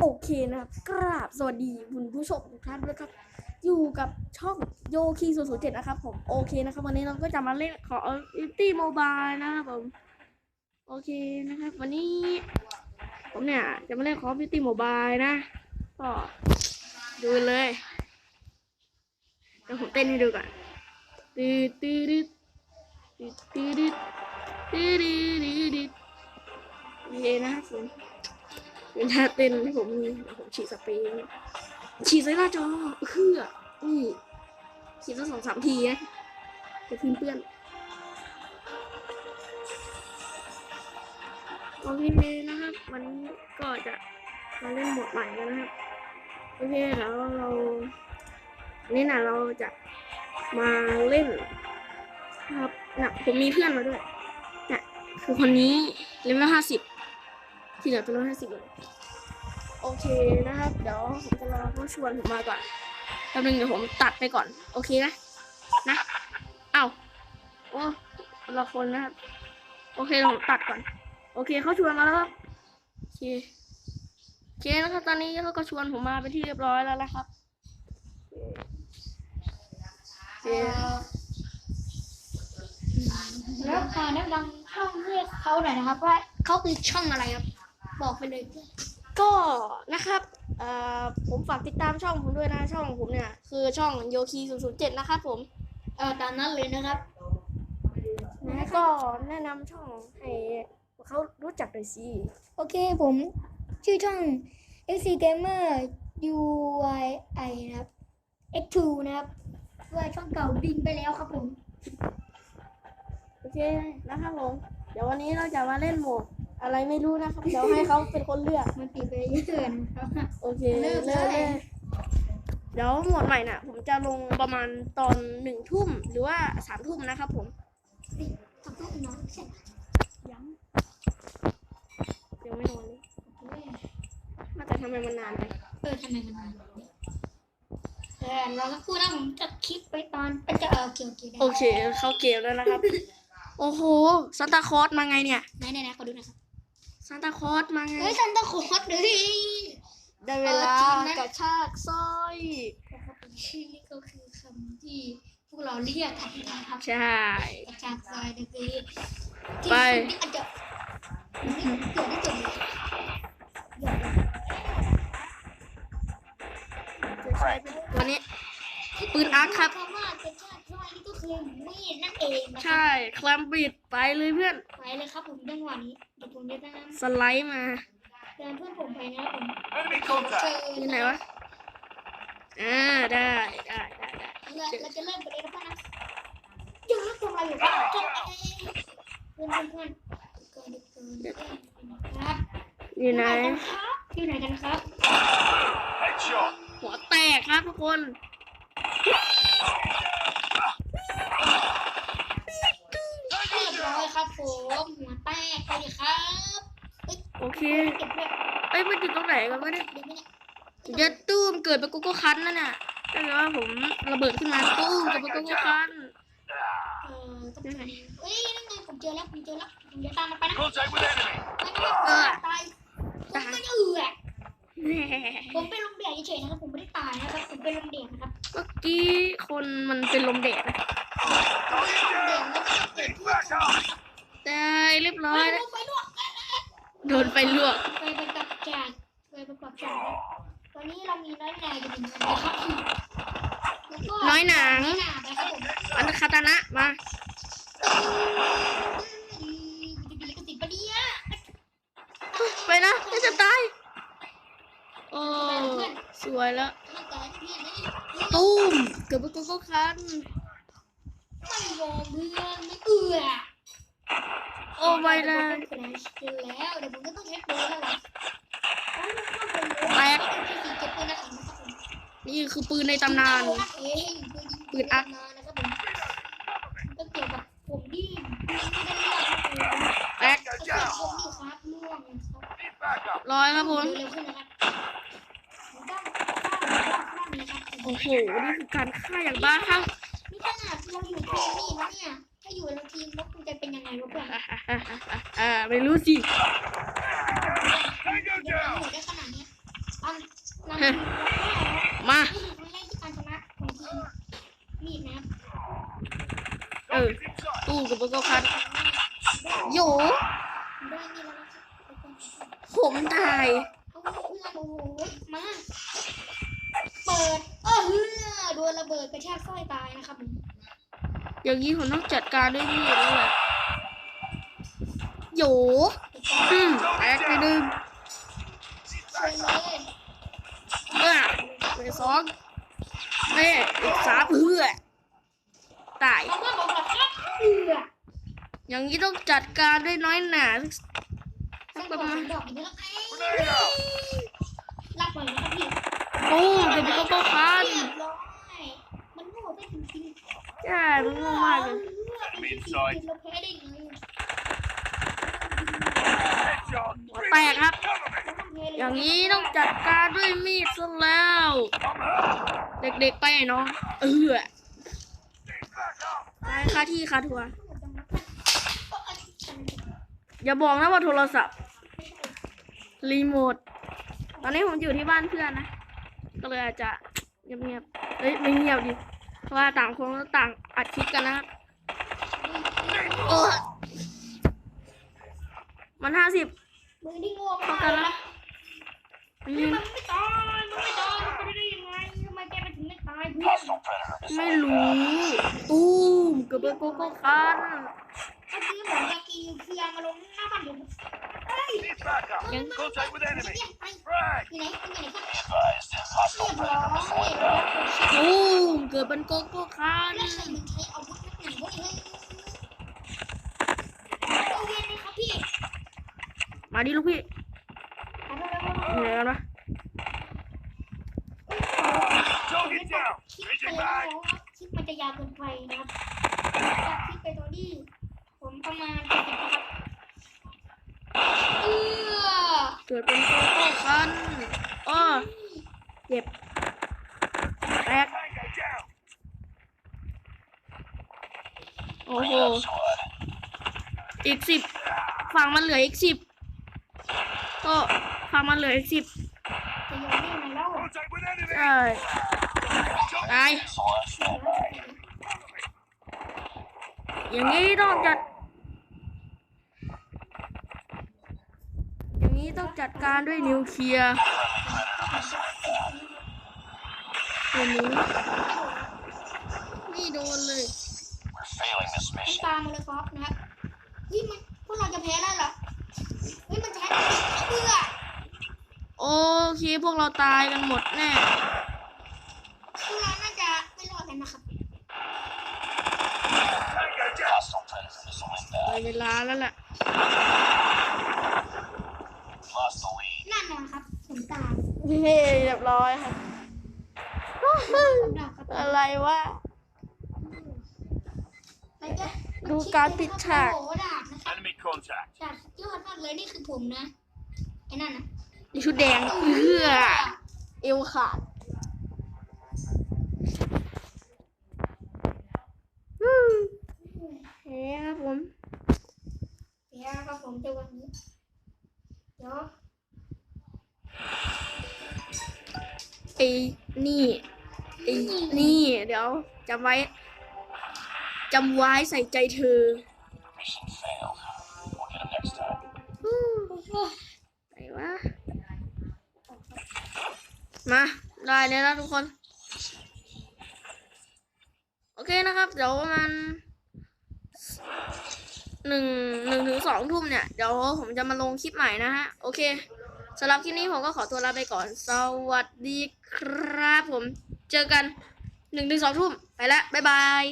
โอเคนะครับ กราบสวัสดีคุณผู้ชมทุกท่านด้วยครับ อยู่กับช่องโยคีศูนย์ศูนย์เจ็ดนะครับผม โอเคนะครับ วันนี้เราก็จะมาเล่นขออิตี้โมบายนะครับผม โอเคนะครับ วันนี้ ผมเนี่ย จะมาเล่นขออิตี้โมบายนะ ก็ดูเลยเดี๋ยวผมเต้นให้ดูก่อนตืดตืดตืดตืดตืดตืดตืดโอเคนะครับผม เป็นท่าเต้นที่ผมมีผมฉีดสเปรย์ฉีดใส่หน้าจอคืออะนี่ฉีดสักสองสามทีนะจะพื้นเปื้อนโอเคนะครับ วันนี้ก็จะมาเล่นหมดใหม่กันนะครับ โอเคแล้วเราอันนี้นะเราจะมาเล่นนะครับนะผมมีเพื่อนมาด้วยนะคือคนนี้เลเวลห้าสิบ ที่เหลือเป็นเลเวลห้าสิบเลยโอเคนะครับ เดี๋ยวผมจะรอเขาชวนผมมาก่อนแป๊บนึงเดี๋ยวผมตัดไปก่อน โอเคนะ นะเอ้าโอ้ละคนนะครับ โอเคเดี๋ยวผมตัดก่อน โอเคเขาชวนมาแล้วครับโอเคโอเคนะครับ ตอนนี้เขาก็ชวนผมมาเป็นที่เรียบร้อยแล้วนะครับโอเคแล้วขอแนะนำช่องเรียกเขาหน่อยนะครับ ว่าเขาคือช่องอะไรครับ บอกไปเลยก็นะครับเอ่อผมฝากติดตามช่องผมด้วยนะช่องผมเนี่ยคือช่องโยคี007 นะครับผม เออตามนั้นเลยนะครับ นะก็แนะนำช่องให้เขารู้จักหน่อยสิโอเคผมชื่อช่อง XC Gamer UYI นะครับ X2 นะครับว่าช่องเก่าบินไปแล้วครับผม โอเคนะครับผม เดี๋ยววันนี้เราจะมาเล่นโหมด อะไรไม่รู้นะครับเดี๋ยวให้เขาเป็นคนเลือกมันปิดไปเยอะนะครับ โอเคเลิกเลยเลย เดี๋ยวหมวดใหม่น่ะ ผมจะลงประมาณตอนหนึ่งทุ่มหรือว่าสามทุ่มนะครับผมทำต้องนอนเสร็จยังยังไม่นอนเลยน่าจะทำไมมันนานไปเออทำไมมันนานแบบนี้เออเราก็พูดนะผมจะคลิปไปตอนเป็นจะเออเกี่ยวกี่ได้โอเค เข้าเกมแล้วนะครับ โอ้โหซันตาคลอสมาไงเนี่ย ไหนไหนไหนขอดูหนะครับ ซันตาคลอสมาไง เฮ้ยซันตาคลอสเลยได้เวลาเออจริงนะกระชากสร้อยชื่อนี่ก็คือคำที่พวกเราเรียกกันนะครับใช่ กระจากซอยนะคือที่ไปที่อาจจะนี่เกิดที่สุดเลยเดี๋ยวนะจะใช้เป็นตัวนี้ ปืนอาร์คครับ คำว่า คือมีดนั่นเองนะครัใช่คลมบิดไปเลยเพื่อนไปเลยครับผมจังหวะนี้เดี๋ยวผมจะตามสไลด์มาเดินเพื่อนผมไปนะครับผม Enemy เจ contact! อที่ไหนวะอ่าได้ได้ได้ได้เราเราจะเริ่มกันเลยนะครับนะยังไม่ทำอะไรอยู่ครับจบเองเพื่อนเพื่อนเกินเกินเกินครับอยู่ไหน อยู่ไหนกันครับ Headshot! หัวแตกครับทุกคน ผมหัวแตกไปเลยครับโอเคเก็บด้วยเอ้ยมันอยู่ตรงไหนกันวะเนี่ยเดี๋ยวไม่เนี่ยเยัดตู้มเกิดเป็นโกโก้คันนั่นน่ะถ้าเกิดว่าผมระเบิดขึ้นมาตู้มกับเป็นโกโก้คันเออต้องไหนเอ้ยนั่นไงผมเจอแล้วผมเจอแล้วผมจะตามมันไปนะ Contact with enemy! ไปนะตายผมไม่ได้เอือแหม่ผมเป็นลมแดดเฉยๆนะครับผมไม่ได้ตายนะครับผมเป็นลมแดดนะครับ เมื่อกี้คนมันเป็นลมแดดนะ ลมแดดแล้วก็เกิดที่ Back up! ได้เรียบร้อ เฮ้ ย ย แล้ว ไฟลวก โดนไฟ ลวกไฟประกอบจากไฟประกอบจากวันนี้เรามีน้อยหนาอยู่หนึ่งอันนะครับแล้วก็น้อยหนังน้อยหนานะครับผมอันคาตานะมาอืมมันจะเป็นลิขสิทธิ์ปะเนี่ยไปนะไม่จะตายโอ้สวยแล้วไม่ตายที่นี่ตู้มเกิดเป็นโกโก้คันไม่ยอมเพื่อนไม่เอือ โอ้ยแล้วเดี๋ยวผมก็ต้องใช้ปืนแล้วล่ะนี่คือปืนในตำนาน ปืนอักก็เร้อยครับผมโอ้โห นี่คือการฆ่าอย่างบ้าคลั่่าไม่รู้สิมาเออตู้กับก็พันโยผมตายมาเปิดเออเฮืโดนระเบิดกระชากสร้อยตายนะครับ อย่างนี้ผมต้องจัดการด้วยนี่แล้วแหละ โยอืมแตกไปหนึ่งเชิญเลยเออไปสองแม่อีกสามเพื่อตายเอาเพื่อนผมเหรอครับเอืออย่างนี้ต้องจัดการด้วยน้อยหนาสักประมาณดอกอีกแล้ว Grenade out! รับหน่อยนะครับพี่โอ้กับโกคันเรียบร้อยมันโง่ไปจริงๆใช่มันงงมากเลย เราแพ้ได้ไง Headshot! หัวแตกครับ อย่างนี้ต้องจัดการด้วยมีดซะแล้ว เด็กๆไปไอ้น้องเออ Need back up! ตาที่ค่าทัวอย่าบอกนะว่าโทรศัพท์ รีโมท ตอนนี้ผมอยู่ที่บ้านเพื่อนนะ ก็เลยอาจจะเงียบๆเอ้ยไม่เงียบดิ เพราะว่าต่างคนต่างอัดคลิปกันนะครับมันห้าสิบ มือที่โง่มากเลยนะยิงมันไม่ตายมันไม่ตายมันเป็นได้ยังไงทำไมแกมันถึงไม่ตายเพื่อน Hostile predator ไม่รู้ตูมเกือบเป็นโกโก้คันก็ซื้อหมูยากินิวเคลียร์มาลงหน้าบ้านผมเฮ้ย Need back up! ยัง Contact with ไป enemy! เนี่ยไป Frag! อยู่ไหนอยู่ไหนครับ Advised. เรียบร้อยเรียบร้อยตูมเกือบเป็นโกโก้คันแล้วใครมึงใช้อาวุธนักหนาวะเนี่ยเอาเวียนเลยครับพี่ มาดิลูกพี่ขอโทษนะเหนื่อยกันปะ Target down! คลิปไป Changing แล้ว back! ครับคลิปมันจะยาวเกินไปนะครับจากคลิปไปตอนที่ผมประมาณเจ็ดสิบนะครับเออเกิดเป็นโกโก้คันอ้อเจ็บแตก Tango down! โอ้โหอีกสิบฝั่งมันเหลืออีกสิบ ก็ฝั่งมันเหลืออีกสิบจะโยนได้ยังไงเล่า Contact with enemy! ใช่ตายอย่างนี้ต้องจัด อย่างนี้ต้องจัดการด้วยนิวเคลียร์ตัวนี้นี่โดนเลย We're failing this มัน mission. ตามมาเลยครับนะครับเฮ้ยมันพวกเราจะแพ้แล้วเหรอเฮ้ยมันจะแพ้เพื่อ โอเคพวกเราตายกันหมดแน่พวกเราน่าจะไม่รอดกันนะครับ Tango down! Hostile predator missile ได้เวลาแล้วล่ะ Lost the lead. แน่นอนครับผมตายเฮ้เรียบร้อยค่ะสำหรับครับ อะไรวะแล้วก็ดูการปิดฉากโอ้โหดาบนะครับ Enemy contact. ฉากสุดยอดมากเลยนี่คือผมนะไอ้นั่นนะ นี่ชุดแดงเอื้อเอวขาดอืมเฮ้ครับผมเดี๋ยวครับผมจะวันนี้เดี๋ยวไอ้นี่ไอ้นี่เดี๋ยวจำไว้จำไว้ใส่ใจเธอ Mission failed. We'll get him next time. อืม โอ้โห ไหนวะ มาได้เลยแล้วทุกคน โอเคนะครับ เดี๋ยวประมาณหนึ่งหนึ่งถึงสองทุ่มเนี่ย เดี๋ยวผมจะมาลงคลิปใหม่นะฮะ โอเคสำหรับคลิปนี้ผมก็ขอตัวลาไปก่อน สวัสดีครับผม เจอกันหนึ่งถึงสองทุ่มไปแล้ว บ๊ายบาย